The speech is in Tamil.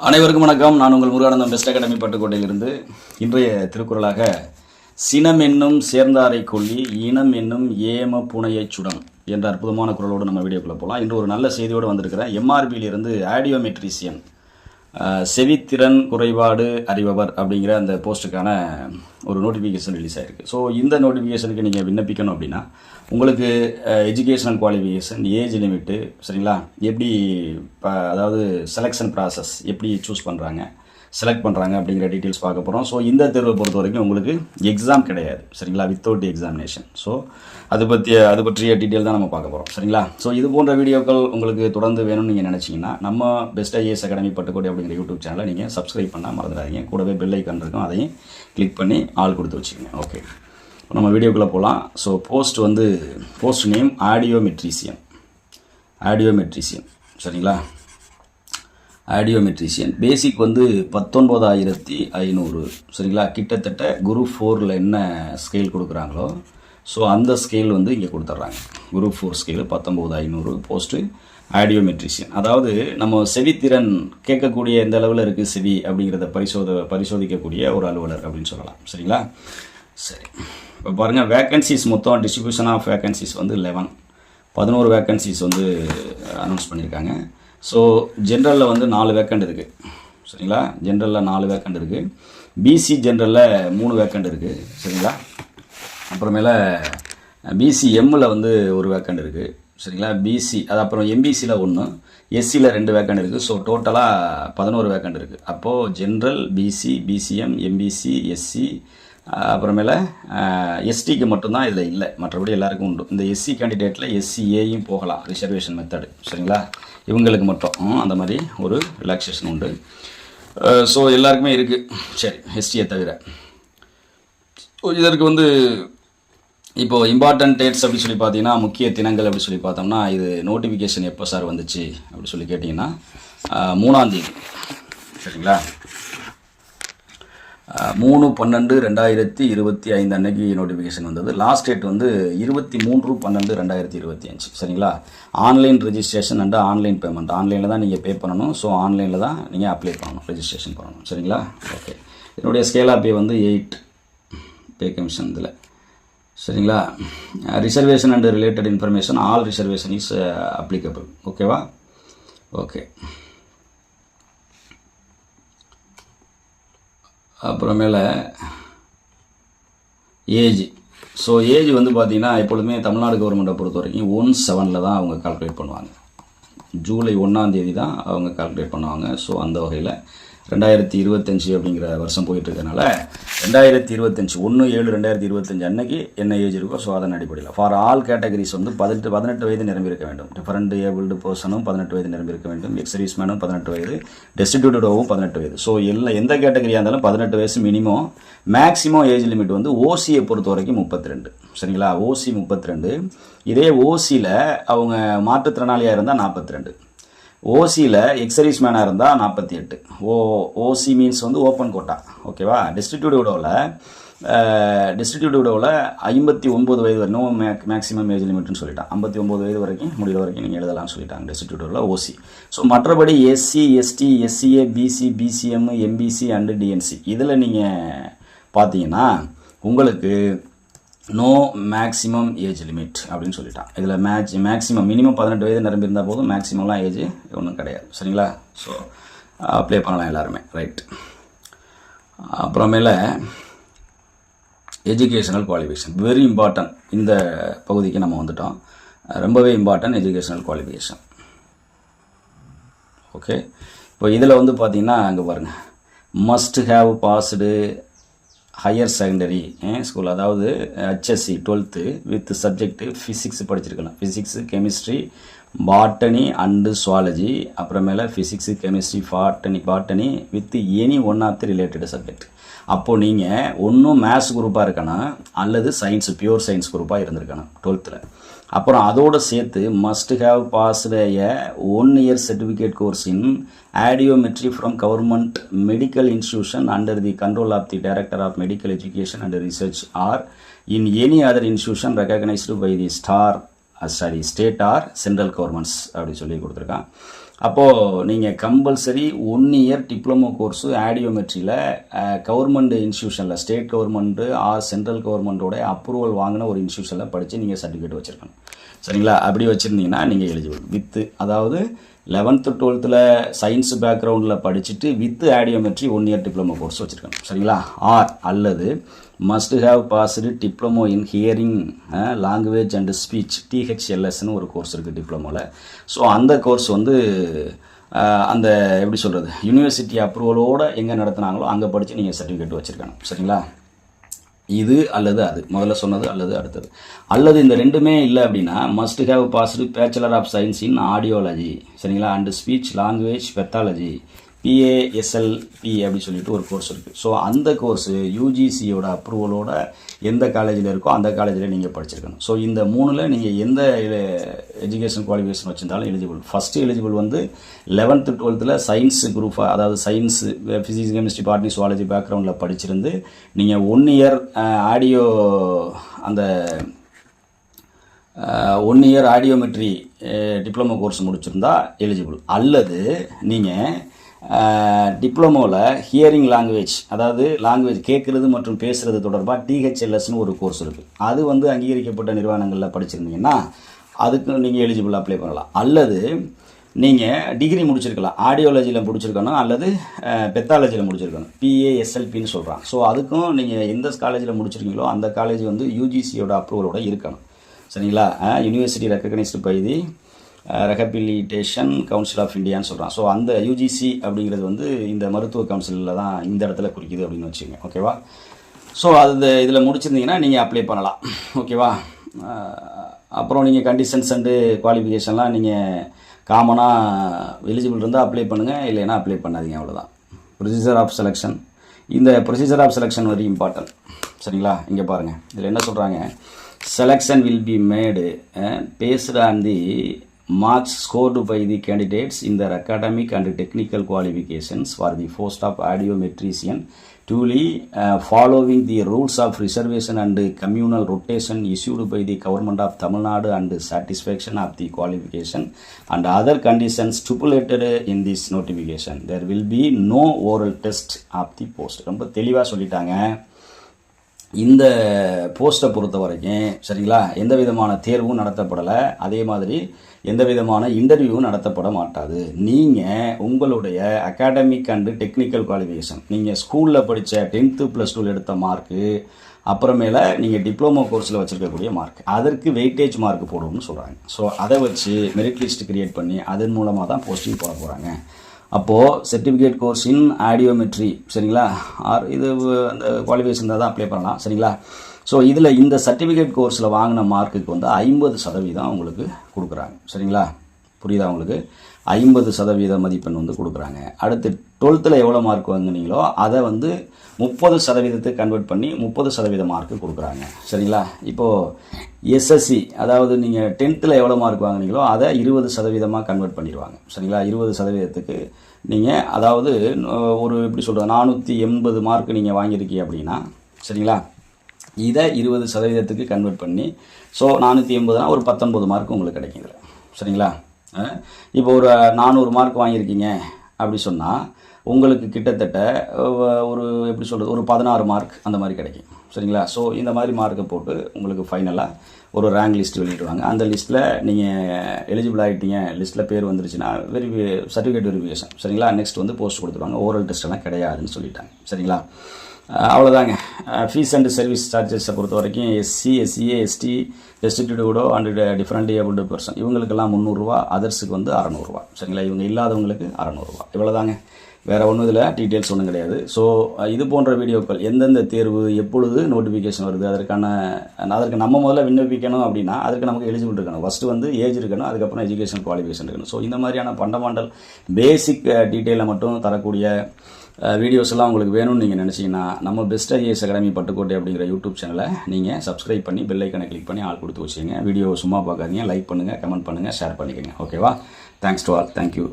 அனைவருக்கும் வணக்கம். நான் உங்கள் முருகானந்தம் பெஸ்ட் அகாடமி பட்டுக்கோட்டையிலிருந்து. இன்றைய திருக்குறளாக சினம் என்னும் சேர்ந்தாரை கொல்லி இனம் என்னும் ஏம புனையை சுடம் என்ற அற்புதமான குரலோடு நம்ம வீடியோக்குள்ளே போகலாம் இன்று ஒரு நல்ல செய்தியோடு வந்திருக்கிறேன் எம்ஆர்பியிலிருந்து ஆடியோமெட்ரிசியன் செவித்திறன் குறைபாடு அறிபவர் அப்படிங்கிற அந்த போஸ்ட்டுக்கான ஒரு நோட்டிஃபிகேஷன் ரிலீஸ் ஆயிருக்கு. ஸோ இந்த நோட்டிஃபிகேஷனுக்கு நீங்கள் விண்ணப்பிக்கணும் அப்படின்னா உங்களுக்கு எஜுகேஷனல் குவாலிஃபிகேஷன் ஏஜ் லிமிட்டு சரிங்களா? எப்படி இப்போ அதாவது செலெக்ஷன் ப்ராசஸ் எப்படி சூஸ் பண்ணுறாங்க செலக்ட் பண்ணுறாங்க அப்படிங்கிற டீட்டெயில்ஸ் பார்க்க போகிறோம் ஸோ இந்த தேர்வை பொறுத்த வரைக்கும் உங்களுக்கு எக்ஸாம் கிடையாது. சரிங்களா? வித்தவுட் எக்ஸாமினேஷன் ஸோ அது பற்றிய அது பற்றிய டீட்டெயில் தான் நம்ம பார்க்க போகிறோம் சரிங்களா? ஸோ இது போன்ற வீடியோக்கள் உங்களுக்கு தொடர்ந்து வேணும்னு நீங்கள் நினச்சிங்கன்னா நம்ம பெஸ்ட் ஐஏஎஸ் அகாடமி பட்டுக்கோடி அப்படிங்கிற யூடியூப் சேனலை நீங்கள் சப்ஸ்கிரைப் பண்ணால் மறந்துடாதீங்க. கூடவே பெல் ஐக்கன் இருக்கும். அதையும் கிளிக் பண்ணி ஆள் கொடுத்து வச்சுக்கோங்க. ஓகே நம்ம வீடியோக்குள்ளே போகலாம் ஸோ போஸ்ட் வந்து போஸ்ட் நேம் ஆடியோமெட்ரிசியன் ஆடியோமெட்ரிசியன் சரிங்களா? ஆடியோமெட்ரிஷியன் பேசிக் வந்து பத்தொன்பதாயிரத்தி ஐநூறு. சரிங்களா? கிட்டத்தட்ட குரு ஃபோரில் என்ன ஸ்கேல் கொடுக்குறாங்களோ ஸோ அந்த ஸ்கேல் வந்து இங்கே கொடுத்துட்றாங்க. குரு ஃபோர் ஸ்கேல் பத்தொம்போது ஐநூறு போஸ்ட்டு ஆடியோமெட்ரிஷியன் அதாவது நம்ம செவித்திறன் கேட்கக்கூடிய எந்த அளவில் இருக்குது செவி அப்படிங்கிறத பரிசோத பரிசோதிக்கக்கூடிய ஒரு அலுவலர் அப்படின்னு சொல்லலாம். சரிங்களா? சரி. இப்போ பாருங்கள் வேக்கன்சிஸ் மொத்தம் டிஸ்ட்ரிபியூஷன் ஆஃப் வேக்கன்சிஸ் வந்து லெவன் பதினோரு வேக்கன்சிஸ் வந்து அனௌன்ஸ் பண்ணியிருக்காங்க. ஸோ ஜென்ரலில் வந்து நாலு வேக்கண்ட் இருக்குது சரிங்களா? ஜென்ரலில் நாலு வேக்கண்ட் இருக்குது பிசி ஜென்ரலில் மூணு வேக்கண்ட் இருக்குது சரிங்களா? அப்புறமேல பிசி எம்மில் வந்து ஒரு வேக்கண்ட் இருக்குது சரிங்களா? பிசி அது அப்புறம் எம்பிசியில் ஒன்று எஸ்சியில் ரெண்டு வேக்கண்ட் இருக்குது ஸோ டோட்டலாக பதினோரு வேக்கண்ட் இருக்குது அப்போது general BC BCM MBC SC அப்புறமேல எஸ்டிக்கு மட்டும்தான் இதில் இல்லை. மற்றபடி எல்லாருக்கும் உண்டு. இந்த எஸ்சி கேண்டிடேட்டில் எஸ்சிஏயும் போகலாம் ரிசர்வேஷன் மெத்தடு சரிங்களா? இவங்களுக்கு மட்டும். அந்த மாதிரி ஒரு ரிலாக்ஸேஷன் உண்டு. ஸோ எல்லாருக்குமே இருக்குது சரி எஸ்டியை தவிர. ஸோ இதற்கு வந்து இப்போது இம்பார்ட்டன்ட் டேட்ஸ் அப்படின்னு சொல்லி பார்த்தீங்கன்னா முக்கிய தினங்கள் அப்படி சொல்லி பார்த்தோம்னா இது நோட்டிஃபிகேஷன் எப்போ சார் வந்துச்சு? அப்படி சொல்லி கேட்டிங்கன்னா மூணாந்தேதி சரிங்களா? மூணு பன்னெண்டு ரெண்டாயிரத்தி இருபத்தி ஐந்து அன்னைக்கு நோட்டிஃபிகேஷன் வந்தது. லாஸ்ட் டேட் வந்து இருபத்தி மூன்று பன்னெண்டு ரெண்டாயிரத்தி இருபத்தி அஞ்சு. சரிங்களா? Online registration and online payment ஆன்லைனில் தான் நீங்கள் பே பண்ணணும். ஸோ ஆன்லைனில் தான் நீங்கள் அப்ளை பண்ணணும். ரிஜிஸ்ட்ரேஷன் பண்ணணும். சரிங்களா? ஓகே என்னுடைய ஸ்கேலா பே வந்து எயிட் பே கமிஷன் இதில். சரிங்களா? Reservation and related information all reservation is applicable ஓகேவா ஓகே அப்புறமேல ஏஜ். ஸோ ஏஜ் வந்து பார்த்தீங்கன்னா எப்பொழுதுமே தமிழ்நாடு கவர்மெண்ட்டை பொறுத்த வரைக்கும் ஒன் செவனில் தான் அவங்க கால்குலேட் பண்ணுவாங்க. ஜூலை ஒன்றாந்தேதி தான் அவங்க கால்குலேட் பண்ணுவாங்க. ஸோ அந்த வகையில் ரெண்டாயிரத்தி இருபத்தஞ்சி அப்படிங்கிற வருஷம் போயிட்டுருக்கனால ரெண்டாயிரத்தி இருபத்தஞ்சி ஒன்று ஏழு ரெண்டாயிரத்தி இருபத்தஞ்சி அன்னைக்கு என்ன ஏஜ் இருக்கோ ஸோ அதன் அடிப்படையில். ஃபார் ஆல் கேட்டகரிஸ் வந்து பதினெட்டு பதினெட்டு வயது நிரம்பியிருக்க வேண்டும். டிஃபரண்ட் ஏபிள்டு பர்சனும் பதினெட்டு வயது நிரம்பியிருக்க வேண்டும். எக்ஸ் மேனும் பதினெட்டு வயது. டெஸ்டிடியூட்டோவும் பதினெட்டு வயது. ஸோ எல்லா எந்த கேட்டகரியாக இருந்தாலும் பதினெட்டு வயசு மினிமம் மேக்ஸிமம் ஏஜ் லிமிட் வந்து ஓசியை பொறுத்த வரைக்கும் முப்பத்தி ரெண்டு சரிங்களா? ஓசி முப்பத்தி ரெண்டு இதே ஓசியில் அவங்க மாற்றுத்திறனாளியாக இருந்தால் நாற்பத்தி ரெண்டு ஓசியில் எக்ஸர்வீஸ் மேனாக இருந்தால் நாற்பத்தி எட்டு. ஓ ஓசி மீன்ஸ் வந்து ஓப்பன் கோட்டா. ஓகேவா டிஸ்ட்ரிக்டியூட் விடோவில் டிஸ்ட்ரிக்டியூட் விடோவில் ஐம்பத்தி ஒம்பது வயது நோ மேக் மேக்ஸிமம் ஏஜ் லிமிட்னு சொல்லிட்டான். ஐம்பத்தி ஒம்பது வயது வரைக்கும் முடிகிற வரைக்கும் நீங்கள் எழுதலாம்னு சொல்லிட்டாங்க டிஸ்ட்ரிக்டியூட்டில் ஓசி. ஸோ மற்றபடி SC ST SCA BC BCM MBC and DNC இதில் நீங்கள் பார்த்தீங்கன்னா உங்களுக்கு நோ மேக்ஸிமம் ஏஜ் லிமிட் அப்படின்னு சொல்லிட்டான் இதில் மேட்ச் மேக்ஸிமம் மினிமம் பதினெட்டு வயது நிரம்பியிருந்தால் போதும் மேக்ஸிமம்லாம் ஏஜ் ஒன்றும் கிடையாது. சரிங்களா? ஸோ அப்ளை பண்ணலாம் எல்லாருமே. ரைட் அப்புறமேல எஜுகேஷனல் குவாலிஃபிகேஷன் வெரி இம்பார்ட்டன்ட் இந்த பகுதிக்கு நம்ம வந்துட்டோம். ரொம்பவே இம்பார்ட்டன்ட் எஜுகேஷனல் குவாலிஃபிகேஷன் ஓகே இப்போ இதில் வந்து பார்த்தீங்கன்னா அங்கே பாருங்கள் must have passed higher secondary school அதாவது HSC twelfth with subject physics படிச்சிருக்கலாம். Physics chemistry botany and zoology அப்புறமேல physics chemistry botany botany with any one of the related subject அப்போது நீங்கள் ஒன்றும் மேத்ஸ் குரூப்பாக இருக்கணும் அல்லது சயின்ஸ் பியூர் சயின்ஸ் குரூப்பாக இருந்திருக்கணும் டுவெல்த்தில் அப்புறம் அதோடு சேர்த்து must have passed a one year certificate course in audiometry from government medical institution under the control of the director of medical education and research or in any other institution recognised by the star sorry state or central governments அப்படின்னு சொல்லி கொடுத்துருக்கான். அப்போது நீங்கள் compulsory one year diploma course ஆடியோமெட்ரியில் government இன்ஸ்டியூஷனில் ஸ்டேட் கவர்மெண்ட்டு ஆர் சென்ட்ரல் கவர்மெண்ட்டோட அப்ரூவல் வாங்கின ஒரு இன்ஸ்டியூஷனில் படித்து நீங்கள் சர்டிஃபிகேட் வச்சுருக்கணும். சரிங்களா? அப்படி வச்சுருந்தீங்கன்னா நீங்கள் எலிஜிபிள் வித்து அதாவது லெவன்த்து டுவெல்த்தில் சயின்ஸ் பேக்ரவுண்டில் படிச்சுட்டு with audiometry one year diploma course வச்சுருக்கணும். சரிங்களா? ஆர் அல்லது must have passed diploma in hearing language and speech டிஹெச்எல்எஸ்னு ஒரு கோர்ஸ் இருக்குது டிப்ளமோவில் ஸோ அந்த கோர்ஸ் வந்து அந்த எப்படி சொல்கிறது யூனிவர்சிட்டி அப்ரூவலோடு எங்கே நடத்துனாங்களோ அங்கே படித்து நீங்கள் சர்டிஃபிகேட் வச்சுருக்கணும். சரிங்களா? இது அல்லது அது. முதல்ல சொன்னது அல்லது அடுத்தது. அல்லது இந்த ரெண்டுமே இல்லை அப்படின்னா must have passed bachelor of science in audiology சரிங்களா? And speech language pathology BASLP அப்படின்னு சொல்லிட்டு ஒரு கோர்ஸ் இருக்குது ஸோ அந்த கோர்ஸு யூஜிசியோட அப்ரூவலோட எந்த காலேஜில் இருக்கோ அந்த காலேஜில் நீங்கள் படிச்சிருக்கணும். ஸோ இந்த மூணில் நீங்கள் எந்த எஜுகேஷன் குவாலிஃபிகேஷன் வச்சிருந்தாலும் எலிஜிபிள் ஃபஸ்ட்டு எலிஜிபிள் வந்து லெவன்த்து டுவெல்த்தில் சயின்ஸ் குரூப் அதாவது science physics chemistry botany zoology பேக்ரவுண்டில் படிச்சிருந்து நீங்கள் ஒன் இயர் ஆடியோ அந்த one year audiometry diploma course முடிச்சிருந்தா எலிஜிபிள் அல்லது நீங்கள் டிப்ளமோவில் ஹியரிங் லாங்குவேஜ் அதாவது லாங்குவேஜ் கேட்குறது மற்றும் பேசுகிறது தொடர்பாக டிஹெச்எல்எஸ்னு ஒரு கோர்ஸ் இருக்குது அது வந்து அங்கீகரிக்கப்பட்ட நிறுவனங்களில் படிச்சிருந்தீங்கன்னா அதுக்கு நீங்கள் எலிஜிபிள் அப்ளை பண்ணலாம். அல்லது நீங்கள் டிகிரி முடிச்சிருக்கலாம். ஆடியோலஜியில் முடிச்சிருக்கணும் அல்லது பெத்தாலஜியில் முடிச்சிருக்கணும். பிஏஎஸ்எல்பின்னு சொல்கிறான் ஸோ அதுக்கும் நீங்கள் எந்த காலேஜில் முடிச்சிருக்கீங்களோ அந்த காலேஜ் வந்து யூஜிசியோட அப்ரூவலோட இருக்கணும். சரிங்களா? University recognised by the rehabilitation council of இந்தியான்னு சொல்கிறான் ஸோ அந்த யூஜிசி அப்படிங்கிறது வந்து இந்த மருத்துவ கவுன்சிலில் தான் இந்த இடத்துல குறிக்குது அப்படின்னு வச்சுங்க. ஓகேவா ஸோ அது இதில் முடிச்சிருந்தீங்கன்னா நீங்கள் அப்ளை பண்ணலாம். ஓகேவா அப்புறம் நீங்கள் கண்டிஷன்ஸ் அண்டு குவாலிஃபிகேஷன்லாம் நீங்கள் காமனாக எலிஜிபிள் இருந்தால் அப்ளை பண்ணுங்கள் இல்லைன்னா அப்ளை பண்ணாதீங்க அவ்வளோதான் ப்ரொசீஜர் ஆஃப் செலெக்ஷன் இந்த procedure of selection very important சரிங்களா? இங்கே பாருங்கள் இதில் என்ன சொல்கிறாங்க selection will be made based on the marks scored by the candidates in their academic and technical qualifications for the post of audiometrician duly uh, following the rules of reservation and communal rotation issued by the government of Tamil Nadu and satisfaction of the qualification and other conditions stipulated in this notification. There will be no oral test of the post. ரொம்ப தெளிவாக சொல்லிட்டாங்க இந்த போஸ்ட்டை பொறுத்த வரைக்கும் சரிங்களா எந்த விதமான தேர்வும் நடத்தப்படலை. அதே மாதிரி எந்த விதமான இன்டர்வியூவும் நடத்தப்பட மாட்டாது. நீங்கள் உங்களுடைய அகாடமிக் அண்டு டெக்னிக்கல் குவாலிஃபிகேஷன் நீங்கள் ஸ்கூலில் படித்த டென்த்து ப்ளஸ் டூவில் எடுத்த மார்க்கு அப்புறமேல நீங்கள் டிப்ளமோ கோர்ஸில் வச்சுருக்கக்கூடிய மார்க் அதற்கு வெயிட்டேஜ் மார்க் போடுவோம்னு சொல்கிறாங்க ஸோ அதை வச்சு மெரிட் லிஸ்ட் கிரியேட் பண்ணி அதன் மூலமாக தான் போஸ்டிங் போட போகிறாங்க அப்போது சர்டிஃபிகேட் கோர்ஸ் இன் ஆடியோமெட்ரி சரிங்களா? ஆர் இது அந்த குவாலிஃபிகேஷன் தான் அப்ளை பண்ணலாம் சரிங்களா? ஸோ இதில் இந்த சர்டிஃபிகேட் கோர்ஸில் வாங்கின மார்க்குக்கு வந்து ஐம்பது சதவீதம் உங்களுக்கு கொடுக்குறாங்க சரிங்களா? புரியுதா உங்களுக்கு? ஐம்பது சதவீத மதிப்பெண் வந்து கொடுக்குறாங்க. அடுத்து டுவெல்த்தில் எவ்வளோ மார்க் வாங்குனீங்களோ அதை வந்து முப்பது சதவீதத்துக்கு கன்வெர்ட் பண்ணி முப்பது சதவீத மார்க்கு கொடுக்குறாங்க. சரிங்களா? இப்போது எஸ்எஸ்சி அதாவது நீங்கள் டென்த்தில் எவ்வளோ மார்க் வாங்குனீங்களோ அதை இருபது சதவீதமாக கன்வெர்ட் பண்ணிடுவாங்க. சரிங்களா? இருபது சதவீதத்துக்கு நீங்கள் அதாவது ஒரு எப்படி சொல்கிறது நானூற்றி எண்பது மார்க் நீங்கள் வாங்கியிருக்கீங்க அப்படின்னா சரிங்களா? இதை இருபது சதவீதத்துக்கு கன்வெர்ட் பண்ணி ஸோ நானூற்றி எண்பதுனா ஒரு பத்தொன்பது மார்க் உங்களுக்கு கிடைக்கும் சரிங்களா? இப்போ ஒரு நானூறு மார்க் வாங்கியிருக்கீங்க அப்படி சொன்னால் உங்களுக்கு கிட்டத்தட்ட ஒரு எப்படி சொல்கிறது ஒரு பதினாறு மார்க் அந்த மாதிரி கிடைக்கும். சரிங்களா? ஸோ இந்த மாதிரி மார்க்கை போட்டு உங்களுக்கு ஃபைனலாக ஒரு ரேங்க் லிஸ்ட் வெளியிடுவாங்க. அந்த லிஸ்ட்டில் நீங்கள் எலிஜிபிள் ஆகிட்டீங்க லிஸ்ட்டில் பேர் வந்துருச்சுன்னா வெரிஃபி சர்டிஃபிகேட் வெரிஃபிகேஷன் சரிங்களா? நெக்ஸ்ட் வந்து போஸ்ட் கொடுத்துருவாங்க. ஓரல் டெஸ்ட்டெல்லாம் கிடையாதுன்னு சொல்லிட்டாங்க. சரிங்களா? அவ்வளோதாங்க ஃபீஸ் அண்ட் சர்வீஸ் சார்ஜஸை பொறுத்த வரைக்கும் SC SCA ST destitute and different abled person இவங்களுக்கெல்லாம் முந்நூறுரூவா அதர்ஸுக்கு வந்து அறநூறுவா சரிங்களா? இவங்க இல்லாதவங்களுக்கு அறநூறுவா இவ்வளோதாங்க வேறு ஒன்றும் இதில் டீட்டெயில்ஸ் ஒன்றும் கிடையாது. ஸோ இது போன்ற வீடியோக்கள் எந்தெந்த தேர்வு எப்பொழுது நோட்டிஃபிகேஷன் வருது அதற்கான அதற்கு நம்ம முதல்ல விண்ணப்பிக்கணும் அப்படின்னா அதுக்கு நமக்கு எலிஜிபிள் இருக்கணும். ஃபஸ்ட்டு வந்து ஏஜ் இருக்கணும் அதுக்கப்புறம் எஜுகேஷன் குவாலிஃபிகேஷன் இருக்கணும். ஸோ இந்த மாதிரியான ஃபண்டமெண்டல் பேசிக் டீட்டெயிலை மட்டும் தரக்கூடிய வீடியோஸ்லாம் உங்களுக்கு வேணும்னு நீங்கள் நினச்சிங்கன்னா நம்ம பெஸ்ட் ஐஏஎஸ் அகாடமி பட்டுக்கோட்டை அப்படிங்கிற யூடியூப் சேனலை நீங்கள் சப்ஸ்கிரைப் பண்ணி பெல் ஐக்கனை கிளிக் பண்ணி ஆள் கொடுத்து வச்சுங்க வீடியோ சும்மா பார்க்காதீங்க. லைக் பண்ணுங்கள் கமெண்ட் பண்ணுங்கள் ஷேர் பண்ணிக்கோங்க. ஓகேவா தேங்க்ஸ் டு ஆல் தேங்க்யூ